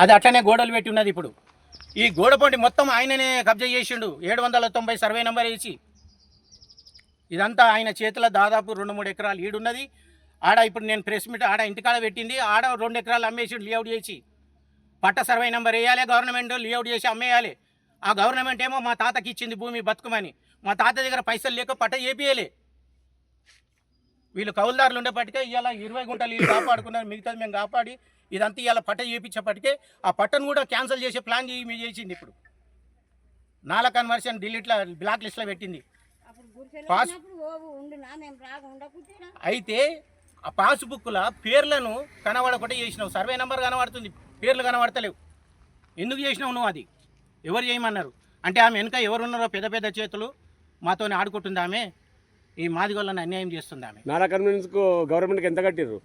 అది అట్లనే గోడలు పెట్టి ఉన్నది ఇప్పుడు. ఈ గోడపొండి మొత్తం ఆయననే కబ్జా చేసిండు. ఏడు వందల తొంభై సర్వే నెంబర్ వేసి. ఇదంతా ఆయన చేతిలో దాదాపు రెండు మూడు ఎకరాలు ఈడున్నది. ఆడ ఇప్పుడు నేను ప్రెస్ మీట్ ఆడ ఇంటికాడ పెట్టింది. ఆడ రెండు ఎకరాలు అమ్మేసిండు లేఅవుట్ చేసి. పట్ట సర్వే నెంబర్ వేయాలి గవర్నమెంట్ లేఅవుట్ చేసి అమ్మేయాలి. ఆ గవర్నమెంట్ ఏమో మా తాతకి ఇచ్చింది భూమి బతుకమని. మా తాత దగ్గర పైసలు లేక పట్ట చేపియలే. వీళ్ళు కౌలుదారులు ఉండేపటికే ఇవాళ ఇరవై గుంటలు వీళ్ళు కాపాడుకున్నారు మిగతాది మేము కాపాడి ఇదంతా ఇవాళ పట్ట చేయించేపటికే ఆ పట్టను కూడా క్యాన్సిల్ చేసే ప్లాన్ చేయి మీరు చేసింది ఇప్పుడు. నాల కన్వర్షన్ డిలీట్లో బ్లాక్ లిస్ట్లో పెట్టింది. పాస్- అయితే ఆ పాస్బుక్ల పేర్లను కనబడకుండా చేసినావు. సర్వే నెంబర్ కనబడుతుంది పేర్లు కనబడతలేవు. ఎందుకు చేసినావు నువ్వు అది? ఎవరు చేయమన్నారు? అంటే ఆమె వెనుక ఎవరు ఉన్నారో పెద్ద పెద్ద చేతులు మాతోనే ఆడుకుంటుంది ఆమె. ఈ మాదిగోళ్ళని అన్యాయం చేస్తుంది ఆమె. నారా కన్వీనెన్స్కు గవర్నమెంట్కి ఎంత కట్టిర్రు?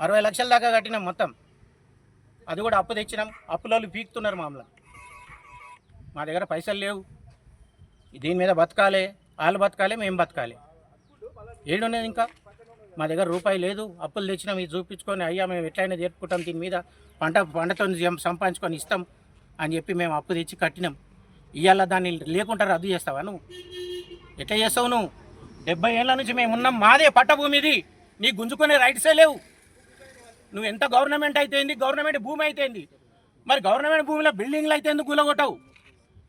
అరవై లక్షల దాకా కట్టినాం మొత్తం. అది కూడా అప్పు తెచ్చినాం. అప్పులోళ్ళు పీకుతున్నారు మామూలు మా దగ్గర పైసలు లేవు. దీని మీద బతకాలి. వాళ్ళు బతకాలి మేము బతకాలి. ఏడున్నది ఇంకా? మా దగ్గర రూపాయి లేదు. అప్పులు తెచ్చినాం. ఇది చూపించుకొని అయ్యా మేము ఎట్లయినా జరుపుకుంటాం దీని మీద. పంట పంటతో సంపాదించుకొని ఇస్తాం. అని చెప్పి మేము అప్పు తెచ్చి కట్టినాం. ఇవాళ దాన్ని లేకుండా రద్దు చేస్తావా నువ్వు? ఎట్లా చేస్తావు నువ్వు? డెబ్బై ఏళ్ళ నుంచి మేమున్నాం మాదే పట్టభూమిది. నీ గుంజుకునే రైట్సే లేవు. నువ్వు ఎంత గవర్నమెంట్ అయితేంది గవర్నమెంట్ భూమి అయితేంది. మరి గవర్నమెంట్ భూమిలో బిల్డింగ్లు అయితే ఎందుకు గూలగొట్టవు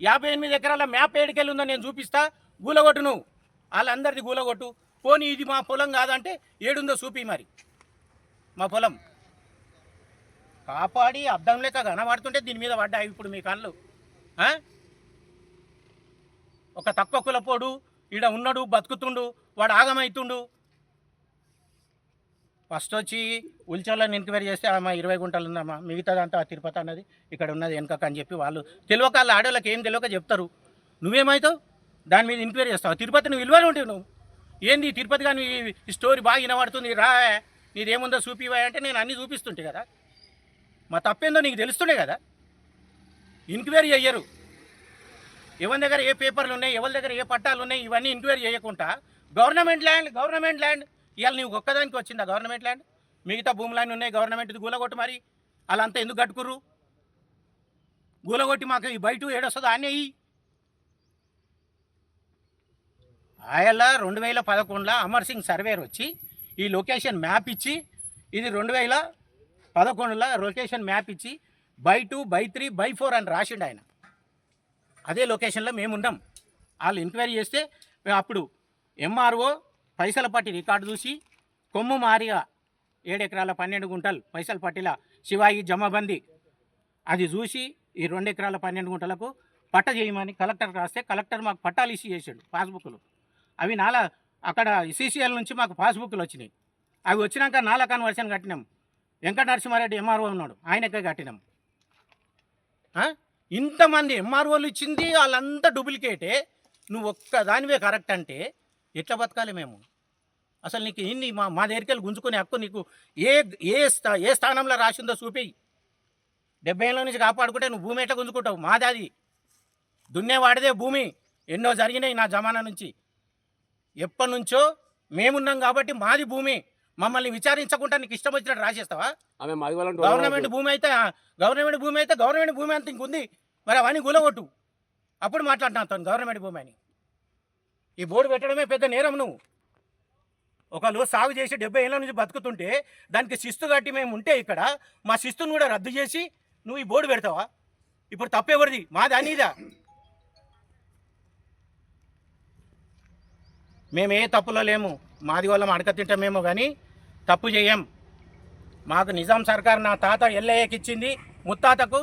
యాభై ఎనిమిది ఎకరాల మ్యాప్ ఏడుకెళ్ళి ఉందో నేను చూపిస్తా గూలగొట్టు నువ్వు. వాళ్ళందరిది గూలగొట్టు పోనీ ఇది మా పొలం కాదంటే ఏడుందో చూపి మరి. మా పొలం. కాపాడి అద్దం లేక కనబడుతుంటే దీని మీద పడ్డాయి ఇప్పుడు మీ కళ్ళు. ఒక తక్కువ కులపోడు ఈడ ఉన్నాడు బతుకుతుండు వాడు ఆగమైతుండు. ఫస్ట్ వచ్చి ఉల్చోళ్ళని ఎంక్వైరీ చేస్తే ఆమె ఇరవై గుంటలు ఉందమ్మా మిగతాదంతా తిరుపతి అన్నది ఇక్కడ ఉన్నది వెనకక అని చెప్పి వాళ్ళు తెలియక వాళ్ళ ఆడవాళ్ళకి ఏం తెలియక చెప్తారు. నువ్వేమవుతావు దాని మీద ఎంక్వైరీ చేస్తావు? తిరుపతి నువ్వు విలువలు ఉంటావు నువ్వు. ఏంది తిరుపతి కానీ ఈ స్టోరీ బాగా వినబడుతుంది రా నీదేముందో చూపివా అంటే నేను అన్నీ చూపిస్తుంటే కదా. మా తప్పేందో నీకు తెలుస్తుండే కదా. ఎంక్వైరీ అయ్యారు ఎవరి దగ్గర ఏ పేపర్లు ఉన్నాయి ఎవరి దగ్గర ఏ పట్టాలు ఉన్నాయి ఇవన్నీ ఎంక్వైరీ చేయకుండా గవర్నమెంట్ ల్యాండ్ గవర్నమెంట్ ల్యాండ్. ఇవాళ నీకు ఒక్కదానికి వచ్చిందా గవర్నమెంట్ ల్యాండ్? మిగతా భూములన్నీ ఉన్నాయి గవర్నమెంట్ గూలగొట్టు మరి. అలా అంతా ఎందుకు కట్టుకుర్రు? గూలగొట్టి మాకు ఈ బయట ఏడొస్తుందో అన్నీ? ఆయన ఆయల రెండు వేల పదకొండులో అమర్ సింగ్ సర్వేర్ వచ్చి ఈ లొకేషన్ మ్యాప్ ఇచ్చి ఇది రెండు వేల పదకొండులో లొకేషన్ మ్యాప్ ఇచ్చి by two by three by four అని రాసిండు ఆయన. అదే లొకేషన్లో మేము ఉన్నాం వాళ్ళు ఎంక్వైరీ చేస్తే అప్పుడు ఎంఆర్ఓ పైసల పట్టి రికార్డు చూసి కొమ్ము మారిగా ఏడెకరాల పన్నెండు గుంటలు పైసలపట్టిల శివాయి జమబంది అది చూసి ఈ రెండు ఎకరాల పన్నెండు గుంటలకు పట్ట చేయమని కలెక్టర్ రాస్తే కలెక్టర్ మాకు పట్టాలు ఇష్యూ చేసాడు పాస్బుక్లు. అవి నాలా అక్కడ సీసీఎల్ నుంచి మాకు పాస్బుక్లు వచ్చినాయి. అవి వచ్చినాక నాలా కన్వర్షన్ కట్టినాం. వెంకట నరసింహారెడ్డి ఎంఆర్ఓ ఉన్నాడు ఆయనకే కట్టినాం? ఇంతమంది ఎంఆర్ఓలు ఇచ్చింది వాళ్ళంతా డూప్లికేటే. నువ్వు ఒక్క దానివే కరెక్ట్ అంటే ఎట్లా బతకాలి మేము? అసలు నీకు ఇన్ని మా మా దగ్గరికి వెళ్ళి గుంజుకునే హక్కు నీకు ఏ ఏ స్థా ఏ స్థానంలో రాసిందో చూపి. డెబ్బై ఏళ్ళ నుంచి కాపాడుకుంటే నువ్వు భూమి ఎట్లా గుంజుకుంటావు? మాది అది. దున్నేవాడిదే భూమి. ఎన్నో జరిగినాయి నా జమానా నుంచి. ఎప్పటి నుంచో మేమున్నాం కాబట్టి మాది భూమి. మమ్మల్ని విచారించకుండా నీకు ఇష్టం వచ్చినట్టు రాసేస్తావా? గవర్నమెంట్ భూమి అయితే గవర్నమెంట్ భూమి అయితే గవర్నమెంట్ భూమి అంత ఇంకుంది. మరి అవన్నీ గులగొట్టు. అప్పుడు మాట్లాడినాను గవర్నమెంట్ భూమి అని. ఈ బోర్డు పెట్టడమే పెద్ద నేరం నువ్వు. ఒకళ్ళు సాగు చేసి డెబ్బై ఏళ్ళ నుంచి బతుకుతుంటే దానికి శిస్తు కట్టి మేము ఉంటే ఇక్కడ మా శిస్తును కూడా రద్దు చేసి నువ్వు ఈ బోర్డు పెడతావా? ఇప్పుడు తప్పెవరిది? మాది అనీదా మేము ఏ తప్పులో లేము. మాది వాళ్ళం అడక తింటామేమో కానీ తప్పు చేయం. మాకు నిజాం సర్కార్ నా తాత ఎల్లయ్యకి ఇచ్చింది ముత్తాతకు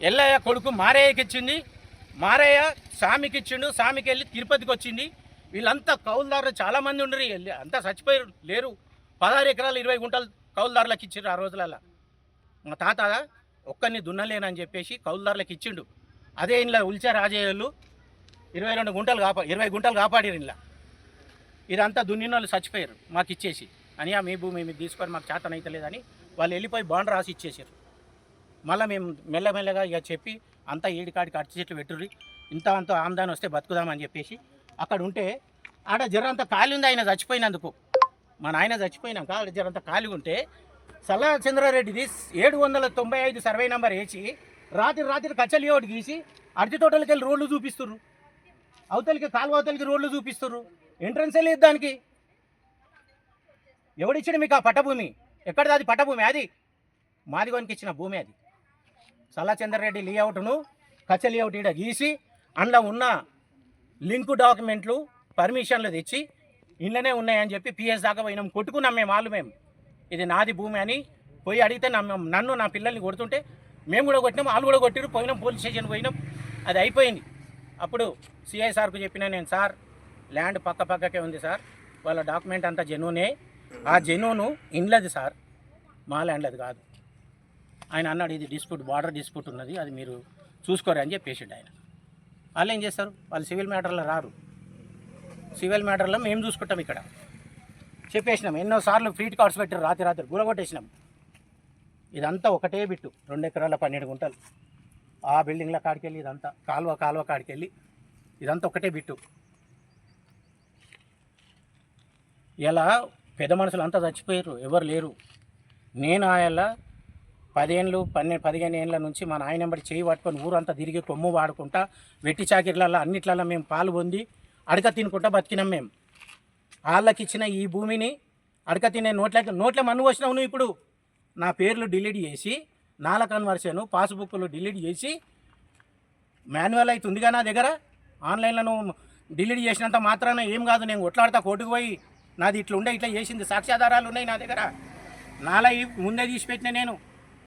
ఎల్లయ్య కొడుకు మారయ్యకి ఇచ్చింది మారయ్య సామికి ఇచ్చిండు సామికి వెళ్ళి తిరుపతికి వచ్చింది వీళ్ళంతా కౌలుదారులు చాలామంది ఉండరు అంతా చచ్చిపోయారు లేరు. పదహారు ఎకరాలు ఇరవై గుంటలు కౌలుదారులకు ఇచ్చిండ్రు ఆ రోజులలో మా తాత ఒక్కరిని దున్నలేనని చెప్పేసి కౌలుదారులకు ఇచ్చిండు అదే ఇంట్లో ఉల్చా రాజయ్యలు ఇరవై రెండు గుంటలు కాపా ఇరవై గుంటలు కాపాడారు ఇంట్లో ఇదంతా దున్నిన వాళ్ళు చచ్చిపోయారు మాకు ఇచ్చేసి అని మీ భూమి మీరు తీసుకొని మాకు చేతనైతే లేదని వాళ్ళు వెళ్ళిపోయి బాండ్ రాసి ఇచ్చేసారు. మళ్ళీ మేము మెల్లమెల్లగా ఇక చెప్పి అంతా ఏడికాడికి అరటి చెట్లు పెట్టుర్రి ఇంత అంత ఆమ్దాని వస్తే బతుకుదామని చెప్పేసి అక్కడ ఉంటే ఆడ జరంత ఖాళీ ఉంది ఆయన చచ్చిపోయినందుకు. మా నాయన చచ్చిపోయినాక ఆడ జరంత ఖాళీ ఉంటే సల్లా చంద్రారెడ్డిది ఏడు వందల తొంభై ఐదు సర్వే నెంబర్ వేసి రాత్రి రాత్రి కచ్చలి ఒకటి గీసి అరటి తోటలకి వెళ్ళి రోడ్లు చూపిస్తుర్రు. అవతలికి కాలువ అవతలికి రోడ్లు చూపిస్తుర్రు. ఎంట్రన్స్ లేదు దానికి. ఎవడిచ్చాడు మీకు ఆ పట్టభూమి? ఎక్కడిది అది పట్టభూమి? అది మాదిగోనికి ఇచ్చిన భూమి అది. సల్లచంద్రరెడ్డి లేఅవుట్ను కచ్చ లేఅవుట్ ఈడ గీసి అందులో ఉన్న లింకు డాక్యుమెంట్లు పర్మిషన్లు తెచ్చి ఇళ్ళనే ఉన్నాయని చెప్పి పిఎస్ దాకా పోయినాం. కొట్టుకున్నాం మేము వాళ్ళు మేము. ఇది నాది భూమి అని పోయి అడిగితే నమ్మ- నన్ను నా పిల్లల్ని కొడుతుంటే మేము కూడా కొట్టినాం వాళ్ళు కూడా కొట్టిరు పోయినాం పోలీస్ స్టేషన్ పోయినాం. అది అయిపోయింది. అప్పుడు సిఐ సార్కు చెప్పిన నేను సార్ ల్యాండ్ పక్క పక్కకే ఉంది సార్ వాళ్ళ డాక్యుమెంట్ అంతా జెన్యునే ఆ జెనోను ఇండ్లది సార్. మా ల్యాండ్లది కాదు. ఆయన అన్నాడు ఇది డిస్ప్యూట్ బార్డర్ డిస్ప్యూట్ ఉన్నది అది మీరు చూసుకోరు అని చెప్పేసిండు ఆయన. వాళ్ళు ఏం చేస్తారు? వాళ్ళు సివిల్ మ్యాటర్లో రారు. సివిల్ మ్యాటర్లో మేము చూసుకుంటాం ఇక్కడ. చెప్పేసినాం ఎన్నోసార్లు ఫ్రీట్ కార్డ్స్ పెట్టారు రాత్రి రాత్రి గురగొట్టేసినాం ఇదంతా ఒకటే బిట్టు రెండు ఎకరాల పన్నెండు గుంటలు. ఆ బిల్డింగ్ల కాడికి వెళ్ళి ఇదంతా కాలువ కాలువ కాడికి వెళ్ళి ఇదంతా ఒకటే బిట్టు. ఇలా పెద్ద మనుషులు అంతా చచ్చిపోయారు ఎవరు లేరు. నేను ఆయల్లా పదేళ్ళు పన్నెండు పదిహేను ఏళ్ళ నుంచి మా నాయన నెంబడి చేయి పట్టుకొని ఊరంతా తిరిగి కొమ్ము వాడుకుంటా వెట్టి చాకిర్లలో అన్నిట్లలో మేము పాలు పొంది అడక తినుకుంటా బతికినాం మేము వాళ్ళకి ఇచ్చిన ఈ భూమిని అడక తినే నోట్లకి నోట్ల మన్ను వచ్చినావు నువ్వు ఇప్పుడు? నా పేర్లు డిలీట్ చేసి నాల కన్వర్షన్ పాస్బుక్లు డిలీట్ చేసి మాన్యువల్ అయితే ఉందిగా నా దగ్గర? ఆన్లైన్లో నువ్వు డిలీట్ చేసినంత మాత్రాన ఏం కాదు నేను కొట్లాడతా కోర్టుకు పోయి. నాది ఇట్లా ఉండే ఇట్లా చేసింది. సాక్ష్యాధారాలు ఉన్నాయి నా దగ్గర. నాలా ఈ ముందే తీసి పెట్టిన నేను.